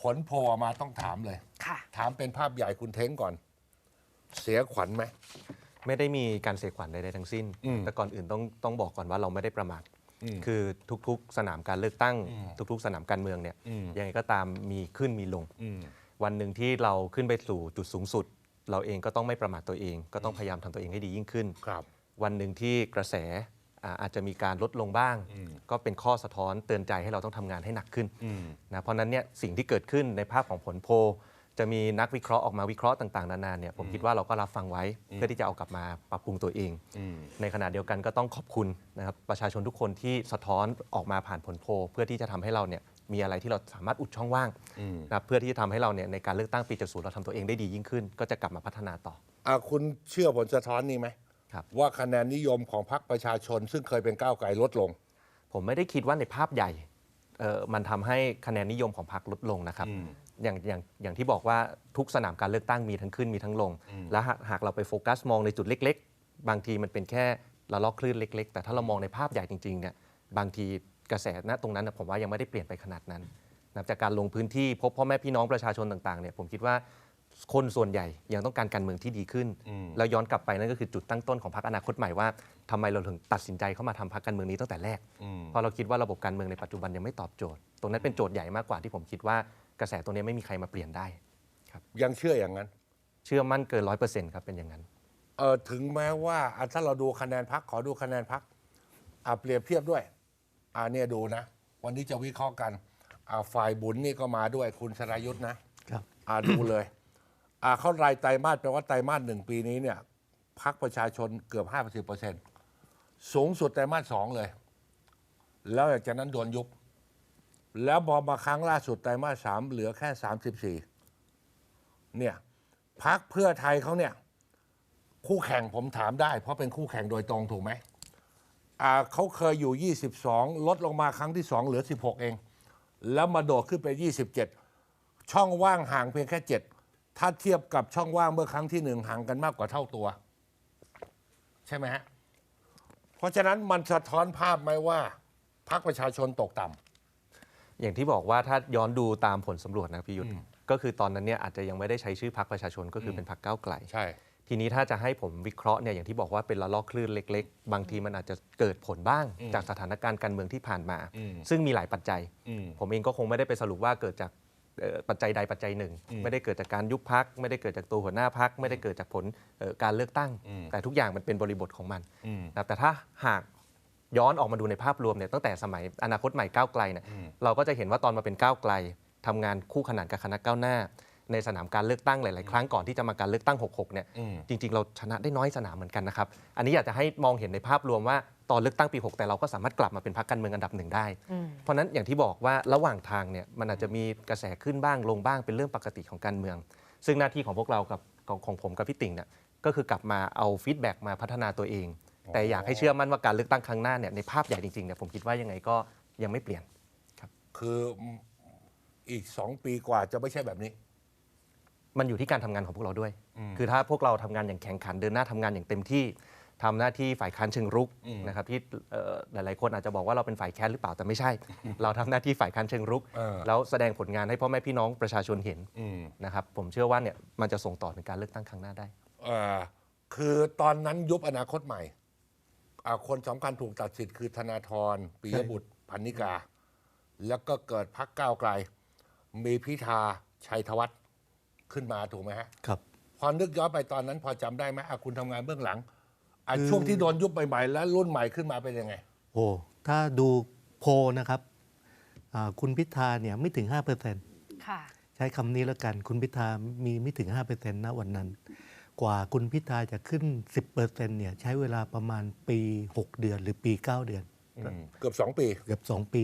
ผลโพลออกมาต้องถามเลย ค่ะ ถามเป็นภาพใหญ่คุณเท้งก่อน เสียขวัญไหม ไม่ได้มีการเสียขวัญใดๆทั้งสิ้น อืมแต่ก่อนอื่นต้องต้องบอกก่อนว่าเราไม่ได้ประมาท อืมคือทุกๆ สนามการเลือกตั้ง อืมทุกๆ สนามการเมืองเนี่ยอืม ยังไงก็ตามมีขึ้นมีลง อืม วันหนึ่งที่เราขึ้นไปสู่จุดสูงสุด เราเองก็ต้องไม่ประมาทตัวเอง ก็ต้องพยายามทำตัวเองให้ดียิ่งขึ้น ครับ วันหนึ่งที่กระแส อ่าอาจจะมีการลดลงบ้างอืมก็เป็นข้อสะท้อนเตือนใจให้เราต้องทำงานให้หนักขึ้นอืมนะเพราะฉะนั้นเนี่ยสิ่งที่เกิดขึ้นในภาพของผลโพลจะมีนักวิเคราะห์ออกมาวิเคราะห์ต่างๆนานาเนี่ยผมคิดว่าเราก็รับฟังไว้เพื่อที่จะเอากลับมาปรับปรุงตัวเองอืมในขณะเดียวกันก็ต้องขอบคุณนะครับประชาชนทุกคนที่สะท้อนออกมาผ่านผลโพลเพื่อที่จะทำให้เราเนี่ยมีอะไรที่เราสามารถอุดช่องว่างอืมนะครับเพื่อที่จะทำให้เราเนี่ยในการเลือกตั้งปี70เราทำตัวเองได้ดียิ่งขึ้น ก็จะกลับมาพัฒนาต่ออะคุณเชื่อผลสะท้อนนี้ไหมครับ ว่าคะแนนนิยมของพรรคประชาชน ซึ่งเคยเป็นก้าวไกลลดลง ผมไม่ได้คิดว่าในภาพใหญ่เอ่อมันทำให้คะแนนนิยมของพรรคลดลงนะครับอืมอย่างอย่างอย่างที่บอกว่าทุกสนามการเลือกตั้งมีทั้งขึ้นมีทั้งลง และหากหากเราไปโฟกัสมองในจุดเล็ก ๆ บางทีมันเป็นแค่ละลอกคลื่นเล็ก ๆ แต่ถ้าเรามองในภาพใหญ่จริงๆเนี่ยบางทีกระแสณตรงนั้นนะผมว่ายังไม่ได้เปลี่ยนไปขนาดนั้นนะครับจากการลงพื้นที่พบพ่อแม่พี่น้องประชาชนต่างๆเนี่ยผมคิดว่า คนส่วนใหญ่ยังต้องการการเมืองที่ดีขึ้น แล้วย้อนกลับไปนั่นก็คือจุดตั้งต้นของพรรคอนาคตใหม่ว่าทำไมเราถึงตัดสินใจเข้ามาทำพรรคการเมืองนี้ตั้งแต่แรกเพราะเราคิดว่าระบบการเมืองในปัจจุบันยังไม่ตอบโจทย์ ตรงนั้นเป็นโจทย์ใหญ่มากกว่าที่ผมคิดว่ากระแสตัวนี้ไม่มีใครมาเปลี่ยนได้ยังเชื่ออย่างนั้น เชื่อมั่นเกินร้อยเปอร์เซ็นต์ครับเป็นอย่างนั้นเออถึงแม้ว่าอะถ้าเราดูคะแนนพักขอดูคะแนนพักอะเปรียบเทียบด้วยอ่าเนี่ยดูนะ วันนี้จะวิเคราะห์กันอ่าฝ่ายบุญนี่ก็มาด้วยคุณสรายุทธ์นะครับอ่าดูเลย อ่าเขารายไตรมาสแปลว่าไตรมาสหนึ่งปีนี้เนี่ยพักประชาชนเกือบห้าสิบเปอร์เซ็นต์สูงสุดไตรมาสสองเลย แล้วหลังจากนั้นโดนยุบ แล้วพอมาครั้งล่าสุดไตรมาสสามเหลือแค่สามสิบสี่เนี่ยพักเพื่อไทยเขาเนี่ย คู่แข่งผมถามได้ เพราะเป็นคู่แข่งโดยตรงถูกไหมอ่าเขาเคยอยู่ 22 ลดลงมาครั้งที่ 2 เหลือ 16 เอง แล้วมาโดดขึ้นไป 27 ช่องว่างห่างเพียงแค่ 7 ถ้าเทียบกับช่องว่างเมื่อครั้งที่หนึ่งห่างกันมากกว่าเท่าตัว ใช่ไหมฮะ เพราะฉะนั้นมันสะท้อนภาพไหมว่าพรรคประชาชนตกต่ำ อย่างที่บอกว่าถ้าย้อนดูตามผลสำรวจนะพี่ยุทธก็คือตอนนั้นเนี่ยอาจจะยังไม่ได้ใช้ชื่อพักประชาชนก็คือเป็นพักก้าวไกล ใช่ ทีนี้ถ้าจะให้ผมวิเคราะห์เนี่ยอย่างที่บอกว่าเป็นละลอกคลื่นเล็ก ๆ บางทีมันอาจจะเกิดผลบ้างจากสถานการณ์การเมืองที่ผ่านมา อืมซึ่งมีหลายปัจจัย อืม ผมเองก็คงไม่ได้ไปสรุปว่าเกิดจากเอ่อ ปัจจัยใดปัจจัยหนึ่ง ไม่ได้เกิดจากการยุบพัก ไม่ได้เกิดจากตัวหัวหน้าพัก ไม่ได้เกิดจากผลเอ่อการเลือกตั้ง แต่ทุกอย่างมันเป็นบริบทของมันอืมนะครับแต่ถ้าหากย้อนออกมาดูในภาพรวมเนี่ยตั้งแต่สมัยอนาคตใหม่ก้าวไกลเนี่ยเราก็จะเห็นว่าตอนมาเป็นก้าวไกลทำงานคู่ขนานกับคณะก้าวหน้า ในสนามการเลือกตั้งหลาย ๆ ครั้งก่อนที่จะมาการเลือกตั้ง 66 เนี่ยอืมจริง ๆ เราชนะได้น้อยสนามเหมือนกันนะครับ อันนี้อยากจะให้มองเห็นในภาพรวมว่า ตอนเลือกตั้งปี 6 แต่เราก็สามารถกลับมาเป็นพรรคการเมืองอันดับหนึ่งได้ เพราะฉะนั้นอย่างที่บอกว่าระหว่างทางเนี่ยมันอาจจะมีกระแสขึ้นบ้างลงบ้างเป็นเรื่องปกติของการเมือง ซึ่งหน้าที่ของพวกเรากับของของผมกับพี่ติ่งเนี่ยก็คือกลับมาเอาฟีดแบ็กมาพัฒนาตัวเอง แต่อยากให้เชื่อมั่นว่าการเลือกตั้งครั้งหน้าเนี่ยในภาพใหญ่จริงๆเนี่ยผมคิดว่ายังไงก็ยังไม่เปลี่ยนคืออีกสองปีกว่าจะไม่ใช่แบบนี้ มันอยู่ที่การทำงานของพวกเราด้วย คือถ้าพวกเราทำงานอย่างแข่งขันเดินหน้าทำงานอย่างเต็มที่ ทำหน้าที่ฝ่ายค้านเชิงรุกนะครับที่เอ่อหลายๆ คนอาจจะบอกว่าเราเป็นฝ่ายแค้นหรือเปล่าแต่ไม่ใช่ เราทำหน้าที่ฝ่ายค้านเชิงรุกเออแล้วแสดงผลงานให้พ่อแม่พี่น้องประชาชนเห็นอืมนะครับผมเชื่อว่าเนี่ยมันจะส่งต่อถึงการเลือกตั้งครั้งหน้าได้เอ่อคือตอนนั้นยุบอนาคตใหม่อ่าคนสำคัญถูกตัดสิทธิ์คือธนาธรปิยบุตรพันนิกา แล้วก็เกิดพักก้าวไกล มีพิธาชัยธวัฒน์ขึ้นมาถูกไหมฮะครับพอนึกย้อนไปตอนนั้นพอจำได้ไหมอะคุณทำงานเบื้องหลัง อะคือช่วงที่โดนยุบใหม่ๆแล้วรุ่นใหม่ขึ้นมาเป็นยังไง โอ้ถ้าดูโพลนะครับอ่าคุณพิธาเนี่ยไม่ถึง 5%ค่ะ ใช้คำนี้แล้วกัน คุณพิธามีไม่ถึง 5%นะวันนั้น กว่าคุณพิธาจะขึ้น 10%เนี่ยใช้เวลาประมาณปี 6 เดือนหรือปี 9 เดือน เกือบสองปี เกือบ 2 ปี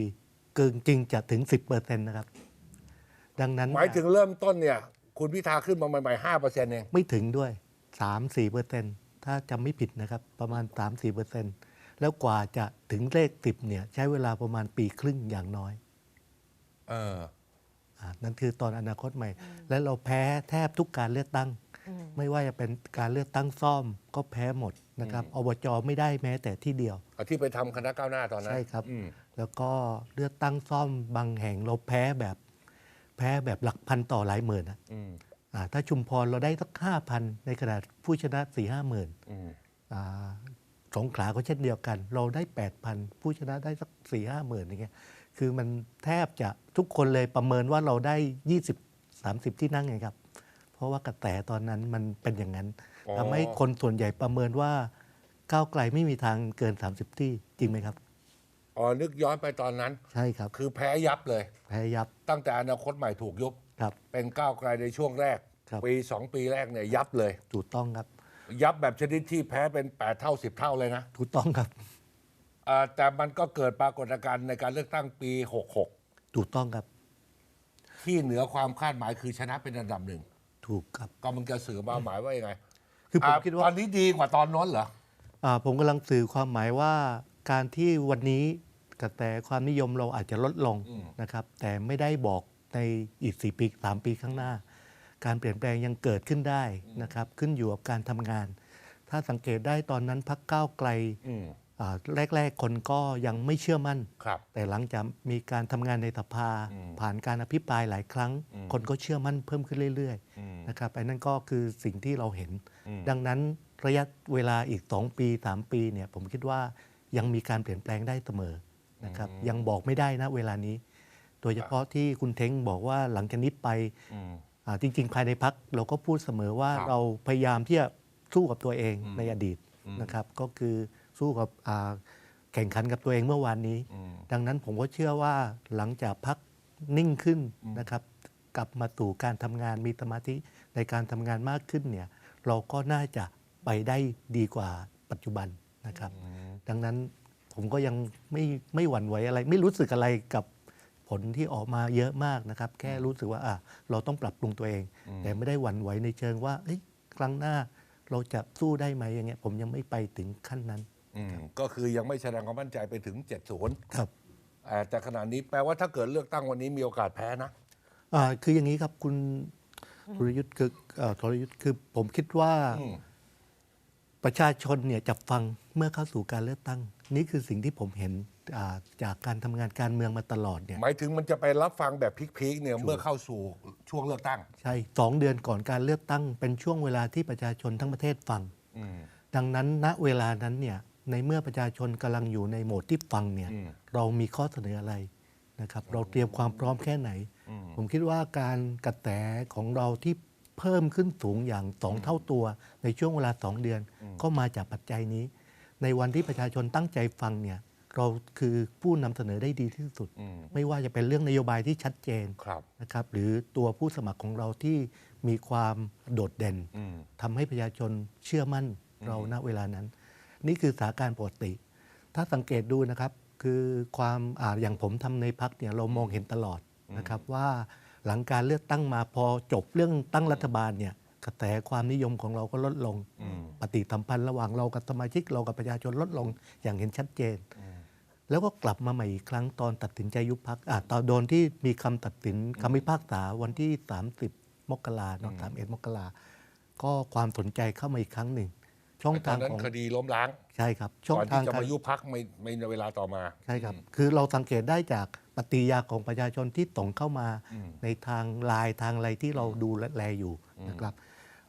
เกินจริงจะถึง 10%นะครับ ดังนั้นหมายถึงเริ่มต้นเนี่ย คุณพิธาขึ้นมาใหม่ๆห้าเปอร์เซ็นต์เอง ไม่ถึงด้วย 3-4% ถ้าจำไม่ผิดนะครับ ประมาณ 3-4%แล้วกว่าจะถึงเลข 10เนี่ยใช้เวลาประมาณปีครึ่งอย่างน้อย เอออ่านั่นคือตอนอนาคตใหม่ และเราแพ้แทบทุกการเลือกตั้ง ไม่ว่าจะเป็นการเลือกตั้งซ่อมก็แพ้หมดนะครับอบจไม่ได้แม้แต่ที่เดียว เอาที่ไปทำคณะก้าวหน้าตอนนั้นใช่ครับ อืมแล้วก็เลือกตั้งซ่อมบางแห่งเราแพ้แบบ แพ้แบบหลักพันต่อหลายหมื่นนะอืมอ่า ถ้าชุมพรเราได้สักห้าพันในขณะผู้ชนะสี่ห้าหมื่นอืมอ่าสงขลาก็เช่นเดียวกัน เราได้แปดพันผู้ชนะได้สักสี่ห้าหมื่นอย่างเงี้ยคือมันแทบจะทุกคนเลยประเมินว่าเราได้ยี่สิบสามสิบที่นั่งไงครับ เพราะว่ากระแสตอนนั้นมันเป็นอย่างนั้นอ๋อทำให้คนส่วนใหญ่ประเมินว่าก้าวไกลไม่มีทางเกิน 30 ที่จริงไหมครับ อ๋อ นึกย้อนไปตอนนั้น ใช่ครับ คือแพ้ยับเลย แพ้ยับ ตั้งแต่อนาคตใหม่ถูกยุบ ครับ เป็นก้าวไกลในช่วงแรก ครับ ปีสองปีแรกเนี่ยยับเลย ถูกต้องครับยับแบบชนิดที่แพ้เป็น 8 เท่า 10 เท่าเลยนะถูกต้องครับอ่าแต่มันก็เกิดปรากฏการณ์ในการเลือกตั้งปีถูกต้องครับ66ที่เหนือความคาดหมายคือชนะเป็นอันดับหนึ่งถูกครับ ก็มันจะสื่อมาหมายว่ายังไงคือผมอ่าคิดตว่าอนนี้ดีกว่าตอนโน้นเหรอ อ่าผมกำลังสื่อความหมายว่าการที่วันนี้กระแสความนิยมเราอาจจะลดลงอืมนะครับ แต่ไม่ได้บอก ในอีกสี่ปีสามปีข้างหน้า การเปลี่ยนแปลงยังเกิดขึ้นได้นะครับ ขึ้นอยู่กับการทำงาน ถ้าสังเกตได้ตอนนั้นพักก้าวไกลอืมอ่าแรก ๆ คนก็ยังไม่เชื่อมั่นครับแต่หลังจากมีการทำงานในสภาอืมผ่านการอภิปรายหลายครั้งอืมคนก็เชื่อมั่นเพิ่มขึ้นเรื่อยอืมๆนะครับอันนั้นก็คือสิ่งที่เราเห็นอืมดังนั้นระยะเวลาอีก 2 ปี 3 ปีเนี่ยผมคิดว่ายังมีการเปลี่ยนแปลงได้เสมอนะครับยังบอกไม่ได้นะเวลานี้ โดยเฉพาะที่คุณเท้งบอกว่าหลังจากนี้ไปอืมอ่าจริง ๆ ภายในพักเราก็พูดเสมอว่าครับเราพยายามที่จะสู้กับตัวเองอืมในอดีตอืมนะครับ ก็คือสู้กับอ่าแข่งขันกับตัวเองเมื่อวานนี้อืมดังนั้นผมก็เชื่อว่าหลังจากพักนิ่งขึ้นอืมนะครับ กลับมาสู่การทำงานมีสมาธิในการทำงานมากขึ้นเนี่ยเราก็น่าจะไปได้ดีกว่าปัจจุบันนะครับ ดังนั้นผมก็ยังไม่ไม่หวั่นไหวอะไร ไม่รู้สึกอะไรกับ ผลที่ออกมาเยอะมากนะครับ แค่รู้สึกว่าอะเราต้องปรับปรุงตัวเองอืมแต่ไม่ได้หวั่นไหวในเชิงว่าเอ้ยครั้งหน้าเราจะสู้ได้ไหมอย่างเงี้ยผมยังไม่ไปถึงขั้นนั้นอืมก็คือยังไม่แสดงความมั่นใจไปถึง 70ครับอ่าแต่ขณะนี้แปลว่าถ้าเกิดเลือกตั้งวันนี้มีโอกาสแพ้นะอ่าคืออย่างนี้ครับคุณธุรยุทธ์คือเอ่อธุรยุทธ์คือผมคิดว่าอืมประชาชนเนี่ยจับฟังเมื่อเข้าสู่การเลือกตั้ง นี่คือสิ่งที่ผมเห็นอ่า จากการทำงานการเมืองมาตลอดเนี่ยหมายถึงมันจะไปรับฟังแบบพีคๆเนี่ยเมื่อเข้าสู่ช่วงเลือกตั้ง ใช่สองเดือนก่อนการเลือกตั้ง เป็นช่วงเวลาที่ประชาชนทั้งประเทศฟังอืมดังนั้นณเวลานั้นเนี่ยในเมื่อประชาชนกำลังอยู่ในโหมดที่ฟังเนี่ยอืมเรามีข้อเสนออะไรนะครับ เราเตรียมความพร้อมแค่ไหนอืมผมคิดว่าการกระแสของเราที่เพิ่มขึ้นสูงอย่างสองเท่าตัว ในช่วงเวลาสองเดือน ก็มาจากปัจจัยนี้ ในวันที่ประชาชนตั้งใจฟังเนี่ย เราคือผู้นำเสนอได้ดีที่สุดอืมไม่ว่าจะเป็นเรื่องนโยบายที่ชัดเจนครับนะครับ หรือตัวผู้สมัครของเราที่มีความโดดเด่นอืมทำให้ประชาชนเชื่อมั่นเราณเวลานั้น นี่คือสถานการณ์ปกติ ถ้าสังเกตดูนะครับ คือความอาอย่างผมทำในพักเนี่ยเรามองเห็นตลอดนะครับว่าหลังการเลือกตั้งมาพอจบเรื่องตั้งรัฐบาลเนี่ยกระแสความนิยมของเราก็ลดลงอืมปฏิสัมพันธ์ระหว่างเรากับสมาชิกเรากับประชาชนลดลงอย่างเห็นชัดเจน แล้วก็กลับมาใหม่อีกครั้งตอนตัดสินใจยุบพักอะตอนโดนที่มีคำตัดสินคำพิพากษาวันที่ 30 มกราเนาะสามเอ็ดมกราก็ความสนใจเข้ามาอีกครั้งหนึ่ง ช่องตอทานงนั้นของคดีล้มล้างใช่ครับ ช่องก่อนทาที่งจะการ มายุบพักไม่ไม่ในเวลาต่อมา ใช่ครับ คือเราสังเกตได้จากปฏิกิริยาของประชาชนที่ส่งเข้ามาอืม ในทางไลน์ทางอะไรที่เราดูแลแลอยู่นะครับ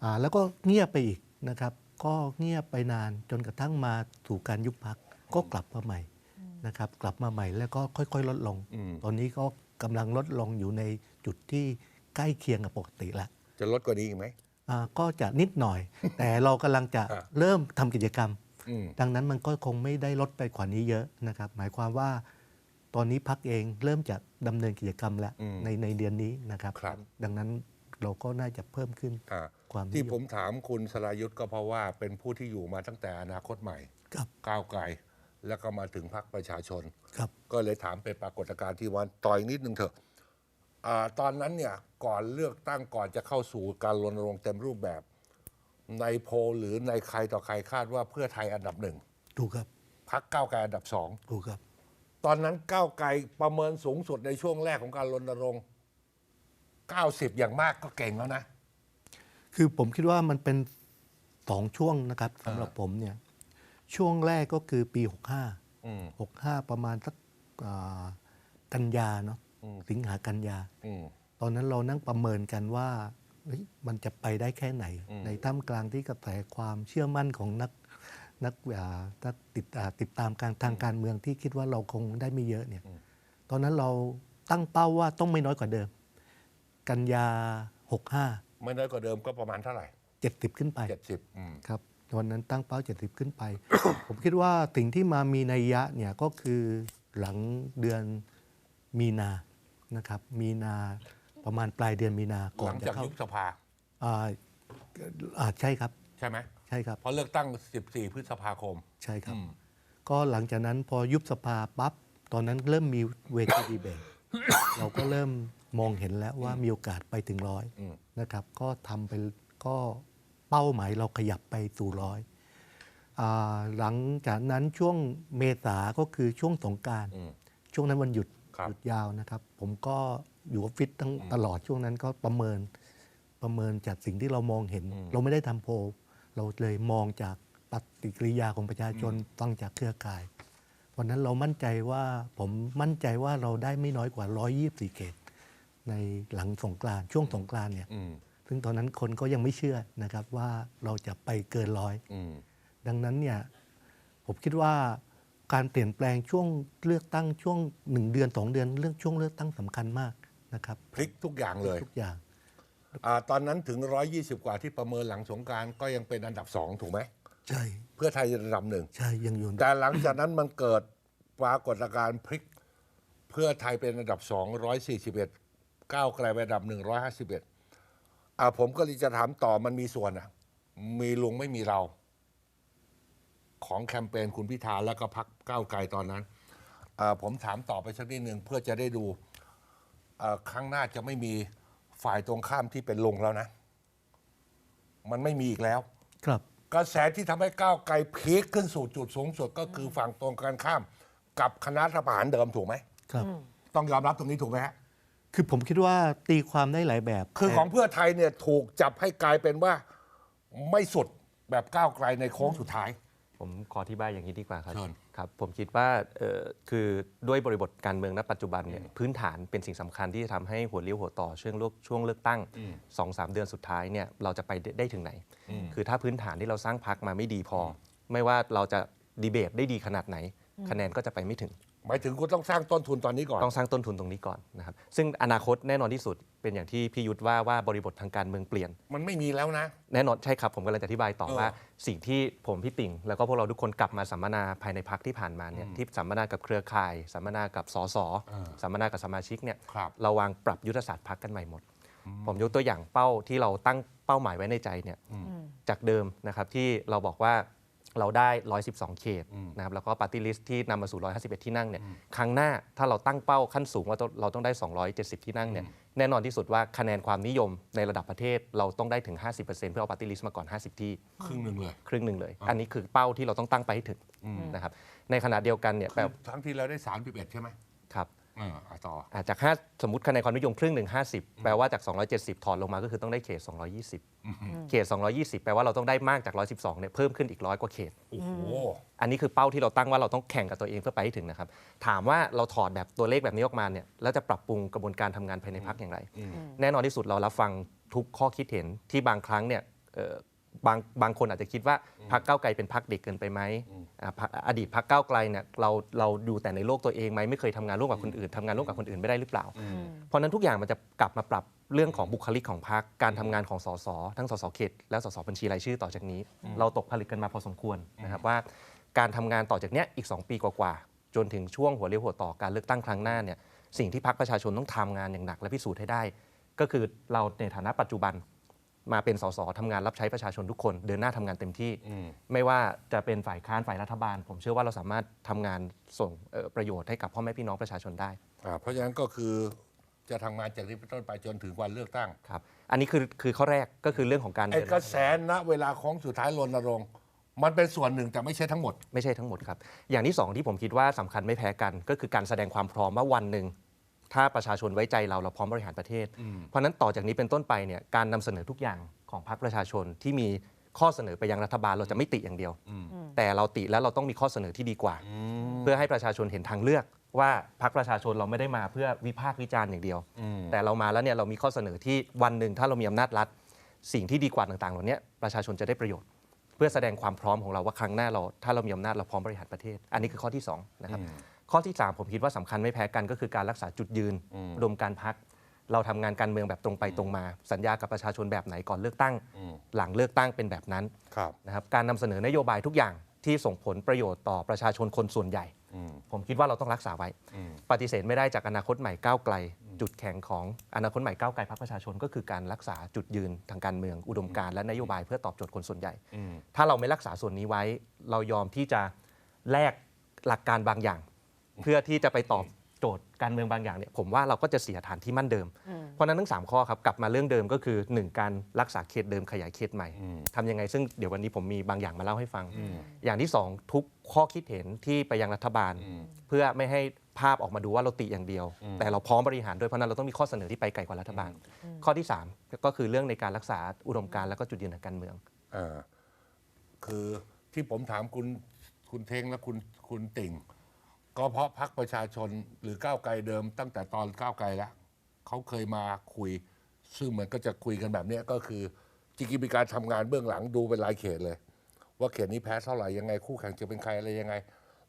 อ่าแล้วก็เงียบไปอีกนะครับ ก็เงียบไปนานจนกระทั่งมาสู่การยุบพักก็กลับมาใหม่ นะครับกลับมาใหม่แล้วก็ค่อยๆ ลดลงอืมตอนนี้ก็กำลังลดลงอยู่ในจุดที่ใกล้เคียงกับปกติแล้วจะลดกว่านี้อีกไหมอ่าก็จะนิดหน่อย แต่เรากำลังจะอะเริ่มทำกิจกรรมอืมดังนั้นมันก็คงไม่ได้ลดไปกว่านี้เยอะนะครับหมายความว่าตอนนี้พักเองเริ่มจะดำเนินกิจกรรมแล้วอืมในในเดือนนี้นะครับ ครับ ดังนั้นเราก็น่าจะเพิ่มขึ้นอ่าความนิยที่ผมถามคุณสรายุทธ์ก็เพราะว่าเป็นผู้ที่อยู่มาตั้งแต่อนาคตใหม่ ครับ ก้าวไกล แล้วก็มาถึงพรรคประชาชน ครับก็เลยถามเป็นปรากฏการณ์ที่วันต่อยนิดนึงเถอะอาตอนนั้นเนี่ยก่อนเลือกตั้งก่อนจะเข้าสู่การรณรงค์เต็มรูปแบบ ในโพลหรือในใครต่อใครคาดว่าเพื่อไทยอันดับหนึ่งถูกครับพักก้าวไกลอันดับสองถูกครับ ตอนนั้นก้าวไกลประเมินสูงสุดในช่วงแรกของการรณรงค์ 90 อย่างมากก็เก่งแล้วนะ คือผมคิดว่ามันเป็นสองช่วงนะครับสำหรับผมเนี่ย ช่วงแรกก็คือปี 65อืม65 ประมาณสักอ่ากันยาเนาะอืมสิงหากันยาอืมตอนนั้นเรานั่งประเมินกันว่าเฮ้ยมันจะไปได้แค่ไหนอืมในท่ามกลางที่กระแสความเชื่อมั่นของนักนักอ่านักติดอ่าติดตามการทางการเมืองที่คิดว่าเราคงได้ไม่เยอะเนี่ย ตอนนั้นเราตั้งเป้าว่าต้องไม่น้อยกว่าเดิม กันยา 65 ไม่น้อยกว่าเดิมก็ประมาณเท่าไหร่ 70 ขึ้นไปเจ็ดสิบอืมครับ วันนั้นตั้งเป้า 70 ขึ้นไป ผมคิดว่าสิ่งที่มามีนัยยะเนี่ยก็คือหลังเดือนมีนานะครับ มีนาประมาณปลายเดือนมีนาก่หอนลังจะจากเข้ายุบสภาอ่าอ่าใช่ครับ ใช่ไหมใช่ครับ เพราะเลือกตั้ง 14 พฤษภาคม ใช่ครับอืมก็หลังจากนั้นพอยุบสภาปั๊บ ตอนนั้นเริ่มมีเวทีดีเบต เราก็เริ่มมองเห็นแล้วว่ามีโอกาสไปถึงร้อยอืม นะครับ ก็ทำไปก็ เป้าหมายเราขยับไปสู่ร้อยอาหลังจากนั้นช่วงเมษาก็คือช่วงสงกรารอืมช่วงนั้นวันหยุดครับหยุดยาวนะครับ ผมก็อยู่ออฟฟิศตั้งตลอดช่วงนั้นก็ประเมินประเมินจากสิ่งที่เรามองเห็น เราไม่ได้ทำโพลเราเลยมองจากปฏิกิริยาของประชาชนฟังจากเครือข่าย วันนั้นเรามั่นใจว่าผมมั่นใจว่าเราได้ไม่น้อยกว่า 124 เขตในหลังสงกรานต์ช่วงสงกรานต์เนี่ยอืม ซึ่งตอนนั้นคนก็ยังไม่เชื่อนะครับว่าเราจะไปเกินร้อยอืมดังนั้นเนี่ยผมคิดว่าการเปลี่ยนแปลงช่วงเลือกตั้งช่วงหนึ่งเดือนสองเดือนเรื่องช่วงเลือกตั้งสำคัญมากนะครับพลิกทุกอย่างเลยทุกอย่างอ่าตอนนั้นถึง 120 กว่าที่ประเมินหลังสงกรารก็ยังเป็นอันดับสองถูกไหมใช่เพื่อไทยระดับหนึ่งใช่ยังอยู่แต่หลังจากนั้นมันเกิดปรากฏการณ์พลิก เพื่อไทยเป็นอันดับ241ก้าวไกลไปอันดับ151 อ่าผมก็เลยจะถามต่อมันมีส่วนอะ มีลุงไม่มีเรา ของแคมเปญคุณพิธาแล้วก็พักก้าวไกลตอนนั้นอ่าผมถามต่อไปสักนิดหนึ่งเพื่อจะได้ดูอ่าครั้งหน้าจะไม่มีฝ่ายตรงข้ามที่เป็นลุงแล้วนะ มันไม่มีอีกแล้ว ครับ กระแสที่ทำให้ก้าวไกลพีคขึ้นสู่จุดสูงสุดก็คือฝั่งตรงกันข้าม กับคณะรัฐประหารเดิมถูกไหม ครับ ต้องยอมรับตรงนี้ถูกไหมฮะ คือผมคิดว่าตีความได้หลายแบบ คือของเพื่อไทยเนี่ยถูกจับให้กลายเป็นว่าไม่สุดแบบก้าวไกลในโค้งสุดท้าย ผมขออธิบายอย่างนี้ดีกว่าครับเชิญ ครับผมคิดว่าเอ่อคือด้วยบริบทการเมืองณปัจจุบันเนี่ยพื้นฐานเป็นสิ่งสำคัญที่จะทำให้หัวเลี้ยวหัวต่อช่วงเลือกช่วงเลือกตั้ง2อสเดือนสุดท้ายเนี่ยเราจะไปได้ได้ถึงไหน คือถ้าพื้นฐานที่เราสร้างพักมาไม่ดีพออไม่ว่าเราจะดีเบตได้ดีขนาดไหน คะแนนก็จะไปไม่ถึง หมายถึงคุณต้องสร้างต้นทุนตอนนี้ก่อน ต้องสร้างต้นทุนตรงนี้ก่อนนะครับซึ่งอนาคตแน่นอนที่สุดเป็นอย่างที่พี่ยุทธว่าว่าบริบททางการเมืองเปลี่ยน มันไม่มีแล้วนะ แน่นอนใช่ครับผมกำลังจะอธิบายต่อเออว่า สิ่งที่ผมพี่ติ่งแล้วก็พวกเราทุกคนกลับมาสัมมนาภายในพักที่ผ่านมาเนี่ยที่สัมมนากับเครือข่าย สัมมนากับสสสัมมนากับสมาชิกเนี่ยครับ เราวางปรับยุทธศาสตร์พักกันใหม่หมด ผมยกตัวอย่างเป้าที่เราตั้งเป้าหมายไว้ในใจเนี่ยจากเดิมนะครับที่เราบอกว่า เราได้ 112 เขตนะครับแล้วก็ปาร์ตี้ลิสต์ที่นำมาสู่ 151 ที่นั่งเนี่ยครั้งหน้าถ้าเราตั้งเป้าขั้นสูงว่าเราต้องได้ 270 ที่นั่งเนี่ยแน่นอนที่สุดว่าคะแนนความนิยมในระดับประเทศเราต้องได้ถึง 50%เพื่อเอาปาร์ตี้ลิสต์มาก่อน 50 ที่ ครึ่งหนึ่งเลย ครึ่งหนึ่งเลย อันนี้คือเป้าที่เราต้องตั้งไปให้ถึงนะครับในขณะเดียวกันเนี่ยแบแบบบครั้งที่แล้วได้ 31 ใช่ไหมครับ อ่าอะต่ออ่าจาก5สมมติคะแนนความนิยมครึ่งหนึ่ง50 แปลว่าจาก 270 ถอนลงมาก็คือต้องได้เขต 220 เขต 220 แปลว่าเราต้องได้มากจาก 112 เนี่ยเพิ่มขึ้นอีกร้อยกว่าเขต โอ้โหอันนี้คือเป้าที่เราตั้งว่าเราต้องแข่งกับตัวเองเพื่อไปให้ถึงนะครับ ถามว่าเราถอดแบบตัวเลขแบบนี้ออกมาเนี่ยแล้วจะปรับปรุงกระบวนการทำงานภายในพักอย่างไร แน่นอนที่สุดเรารับฟังทุกข้อคิดเห็นที่บางครั้งเนี่ยเอ่อ บางบางคนอาจจะคิดว่าพักเก้าวไกลเป็นพักเด็กเกินไปไหมอ่าพรรคอดีตพักเก้าวไกลเนี่ยเราเราอยู่แต่ในโลกตัวเองไหมไม่เคยทำงานร่วมกับคนอื่นทำงานร่วมกับคนอื่นไม่ได้หรือเปล่า เพราะฉะนั้นทุกอย่างมันจะกลับมาปรับเรื่องของบุคลิกของพรรคการทำงานของสสทั้งสสเขตและสสบัญชีรายชื่อต่อจากนี้ เราตกผลึกกันมาพอสมควรนะครับว่า การทำงานต่อจากเนี้ยอีก 2 ปีกว่าๆจนถึงช่วงหัวเรียวหัวต่อการเลือกตั้งครั้งหน้าเนี่ยสิ่งที่พรรคประชาชนต้องทำงานอย่างหนักและพิสูจน์ให้ได้ ก็คือเราในฐานะปัจจุบัน มาเป็นสสทำงานรับใช้ประชาชนทุกคน เดินหน้าทำงานเต็มที่ไม่ว่าจะเป็นฝ่ายค้านฝ่ายรัฐบาล ผมเชื่อว่าเราสามารถทำงานส่งเอ่อประโยชน์ให้กับพ่อแม่พี่น้องประชาชนได้อ่าเพราะฉะนั้นก็คือจะทำงานจากนี้เป็นต้นไปจนถึงวันเลือกตั้งครับ อันนี้คือคือข้อแรกก็คือเรื่องของการไอ้เดินหกน้าระแสณเวลาของสุดท้ายรณรงค์มันเป็นส่วนหนึ่งแต่ไม่ใช่ทั้งหมด ไม่ใช่ทั้งหมดครับ อย่างที่สองที่ผมคิดว่าสำคัญไม่แพ้กัน ก็คือการแสดงความพร้อมว่าวันหนึ่ง ถ้าประชาชนไว้ใจเราเราพร้อมบริหารประเทศ เพราะฉะนั้นต่อจากนี้เป็นต้นไปเนี่ยการนำเสนอทุกอย่างของพรรคประชาชนที่มีข้อเสนอไปยังรัฐบาลเราจะไม่ติอย่างเดียว แต่เราติแล้วเราต้องมีข้อเสนอที่ดีกว่า เพื่อให้ประชาชนเห็นทางเลือก ว่าพรรคประชาชนเราไม่ได้มาเพื่อวิพากษ์วิจารณ์อย่างเดียว แต่เรามาแล้วเนี่ยเรามีข้อเสนอที่วันหนึ่งถ้าเรามีอำนาจรัฐ สิ่งที่ดีกว่าต่างๆเหล่านี้ประชาชนจะได้ประโยชน์ เพื่อแสดงความพร้อมของเราว่าครั้งหน้าเรา ถ้าเรามีอำนาจเราพร้อมบริหารประเทศ อันนี้คือข้อที่สองนะครับ ข้อที่สามผมคิดว่าสำคัญไม่แพ้กันก็คือการรักษาจุดยืนอุดมการณ์พัก เราทำงานการเมืองแบบตรงไปตรงมา สัญญากับประชาชนแบบไหนก่อนเลือกตั้ง หลังเลือกตั้งเป็นแบบนั้นครับนะครับการนำเสนอนโยบายทุกอย่างที่ส่งผลประโยชน์ต่อประชาชนคนส่วนใหญ่ ผมคิดว่าเราต้องรักษาไว้ ปฏิเสธไม่ได้จากอนาคตใหม่ก้าวไกล จุดแข็งของอนาคตใหม่ก้าวไกลพรรคประชาชน ก็คือการรักษาจุดยืนทางการเมืองอุดมการณ์และนโยบายเพื่อตอบโจทย์คนส่วนใหญ่ ถ้าเราไม่รักษาส่วนนี้ไว้ เรายอมที่จะแลกหลักการบางอย่าง เพื่อที่จะไปตอบโจทย์การเมืองบางอย่างเนี่ยผมว่าเราก็จะเสียฐานที่มั่นเดิม เพราะฉะนั้นทั้ง 3 ข้อครับกลับมาเรื่องเดิมก็คือ 1 การรักษาเขตเดิมขยายเขตใหม่ทำยังไงซึ่งเดี๋ยววันนี้ผมมีบางอย่างมาเล่าให้ฟัง อย่างที่ 2 ทุกข้อคิดเห็นที่ไปยังรัฐบาล เพื่อไม่ให้ภาพออกมาดูว่าเราติอย่างเดียว แต่เราพร้อมบริหารด้วยเพราะฉะนั้นเราต้องมีข้อเสนอที่ไปไกลกว่ารัฐบาล ข้อที่ 3 ก็คือเรื่องในการรักษาอุดมการณ์และก็จุดยืนทางการเมืองอ่าคือที่ผมถามคุณคุณเทงและคุณคุณติ่ง ก็เพราะพักประชาชนหรือก้าวไกลเดิม ตั้งแต่ตอนก้าวไกลแล้วเขาเคยมาคุย ซึ่งเหมือนก็จะคุยกันแบบเนี้ยก็คือจริงๆมีการทำงานเบื้องหลังดูเป็นรายเขตเลย ว่าเขตนี้แพ้เท่าไหร่ยังไงคู่แข่งจะเป็นใครอะไรยังไง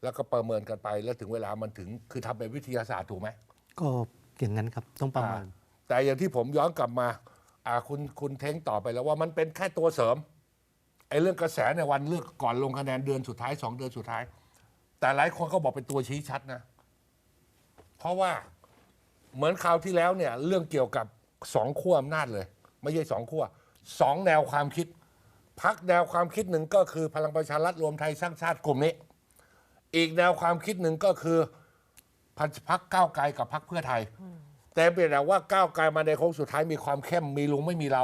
แล้วก็ประเมินกันไปแล้วถึงเวลามันถึงคือทำเป็นวิทยาศาสตร์ถูกไหม ก็อย่างนั้นครับต้องประมาณ อ่าแต่อย่างที่ผมย้อนกลับมาอ่าคุณคุณเท้งต่อบไปแล้วว่ามันเป็นแค่ตัวเสริมไอ้เรื่องกระแสในวันเลือกก่อนลงคะแนนเดือนสุดท้ายสองเดือนสุดท้าย แต่หลายคนก็บอกเป็นตัวชี้ชัดนะ เพราะว่าเหมือนคราวที่แล้วเนี่ย เรื่องเกี่ยวกับสองขั้วอำนาจเลย ไม่ใช่สองขั้วสองแนวความคิดพักแนวความคิดหนึ่งก็คือพลังประชารัฐรวมไทยสร้างชาติกลุ่มนี้ อีกแนวความคิดหนึ่งก็คือพักก้าวไกลกับพักเพื่อไทย แต่เป็นแต่ว่าก้าวไกลมาในโค้งสุดท้ายมีความเข้มมีลุงไม่มีเรา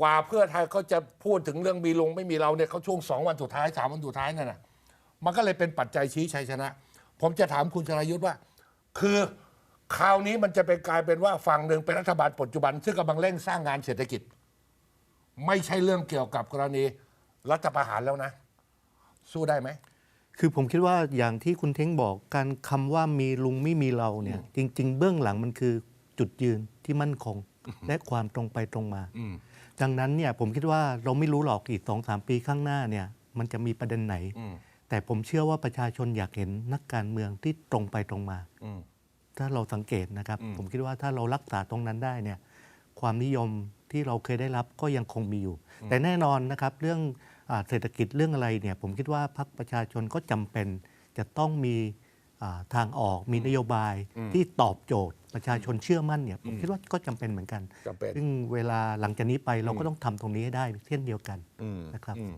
กว่าเพื่อไทยเขาจะพูดถึงเรื่องมีลุงไม่มีเราเนี่ยเขาช่วงสองวันสุดท้ายสามวันสุดท้ายนั่นน่ะ มันก็เลยเป็นปัจจัยชี้ชัยชนะ ผมจะถามคุณชรายุทธว่า คือคราวนี้มันจะเป็นกลายเป็นว่าฝั่งหนึ่งเป็นรัฐบาลปัจจุบัน ซึ่งกำลังเร่งสร้างงานเศรษฐกิจ ไม่ใช่เรื่องเกี่ยวกับกรณีรัฐประหารแล้วนะ สู้ได้ไหมคือผมคิดว่าอย่างที่คุณเท้งบอกการคำว่ามีลุงไม่มีเราเนี่ยจริง ๆ เบื้องหลังมันคือจุดยืนที่มั่นคง และความตรงไปตรงมา ดังนั้นเนี่ยผมคิดว่าเราไม่รู้หรอกอีกสองสามปีข้างหน้าเนี่ยมันจะมีประเด็นไหน แต่ผมเชื่อว่าประชาชนอยากเห็นนักการเมืองที่ตรงไปตรงมาอืมถ้าเราสังเกตนะครับ ผมคิดว่าถ้าเรารักษาตรงนั้นได้เนี่ยความนิยมที่เราเคยได้รับก็ยังคงมีอยู่ แต่แน่นอนนะครับเรื่องอาเศรษฐกิจเรื่องอะไรเนี่ยผมคิดว่าพรรคประชาชนก็จำเป็นจะต้องมีอ่าทางออกมีนโยบายที่ตอบโจทย์ ประชาชนเชื่อมั่นเนี่ยผมคิดว่าก็จำเป็นเหมือนกันจำเป็นซึ่งเวลาหลังจากนี้ไปเราก็ต้องทำตรงนี้ให้ได้เช่นเดียวกันนะครับอืม